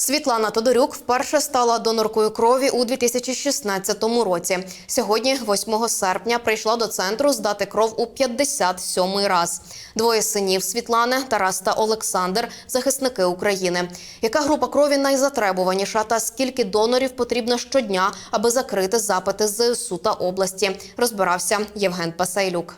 Світлана Тодорюк вперше стала доноркою крові у 2016 році. Сьогодні, 8 серпня, прийшла до центру здати кров у 57-й раз. Двоє синів Світлани, Тарас та Олександр захисники України. Яка група крові найзатребуваніша та скільки донорів потрібно щодня, аби закрити запити ЗСУ та області? Розбирався Євген Пасайлюк.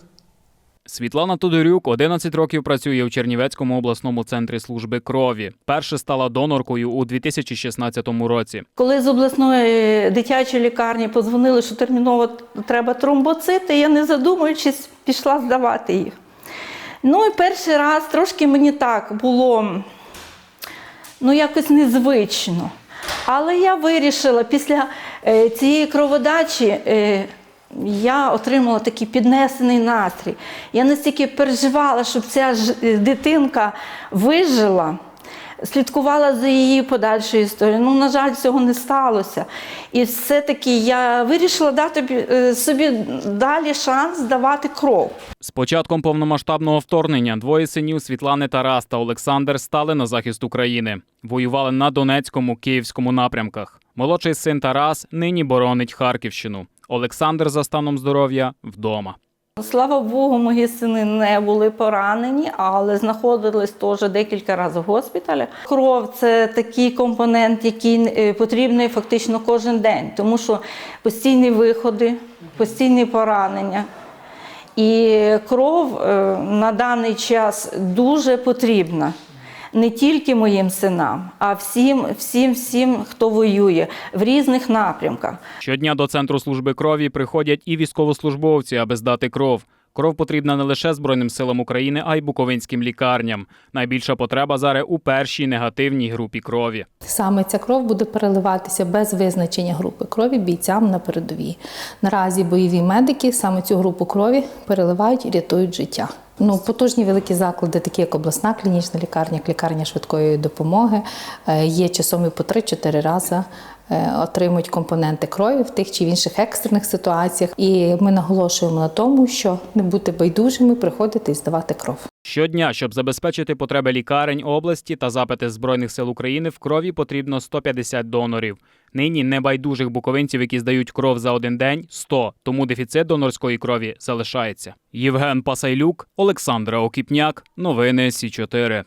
Світлана Тодорюк 11 років працює у Чернівецькому обласному центрі служби крові. Перше стала доноркою у 2016 році. Коли з обласної дитячої лікарні подзвонили, що терміново треба тромбоцити, я не задумуючись пішла здавати їх. Ну і перший раз трошки мені так було ну, якось незвично. Але я вирішила після е, цієї кроводачі. Я отримала такий піднесений настрій. Я настільки переживала, щоб ця ж е, дитинка вижила, слідкувала за її подальшою історією. Ну, на жаль, цього не сталося. І все-таки я вирішила дати е, собі далі шанс здавати кров. З початком повномасштабного вторгнення двоє синів Світлани Тарас та Олександр стали на захист України. Воювали на Донецькому, Київському напрямках. Молодший син Тарас нині боронить Харківщину. Олександр за станом здоров'я вдома. Слава Богу, мої сини не були поранені, але знаходились теж декілька разів в госпіталі. Кров це такий компонент, який е, потрібний фактично кожен день, тому що постійні виходи, постійні поранення. І кров е, на даний час дуже потрібна. Не тільки моїм синам, а всім, всім, всім, хто воює в різних напрямках. Щодня до центру служби крові приходять і військовослужбовці, аби здати кров. Кров потрібна не лише Збройним силам України, а й буковинським лікарням. Найбільша потреба зараз у першій негативній групі крові. Саме ця кров буде переливатися без визначення групи крові бійцям на передовій. Наразі бойові медики саме цю групу крові переливають і рятують життя. Ну, потужні великі заклади, такі як обласна клінічна лікарня, лікарня швидкої допомоги, е, є часом і по 3-4 рази е, отримують компоненти крові в тих чи в інших екстрених ситуаціях. І ми наголошуємо на тому, що не бути байдужими, приходити і здавати кров. Щодня, щоб забезпечити потреби лікарень області та запити Збройних сил України, в крові потрібно 150 донорів. Нині небайдужих буковинців, які здають кров за один день, 100, тому дефіцит донорської крові залишається. Євген Пасайлюк, Олександра Окіпняк. Новини Сі 4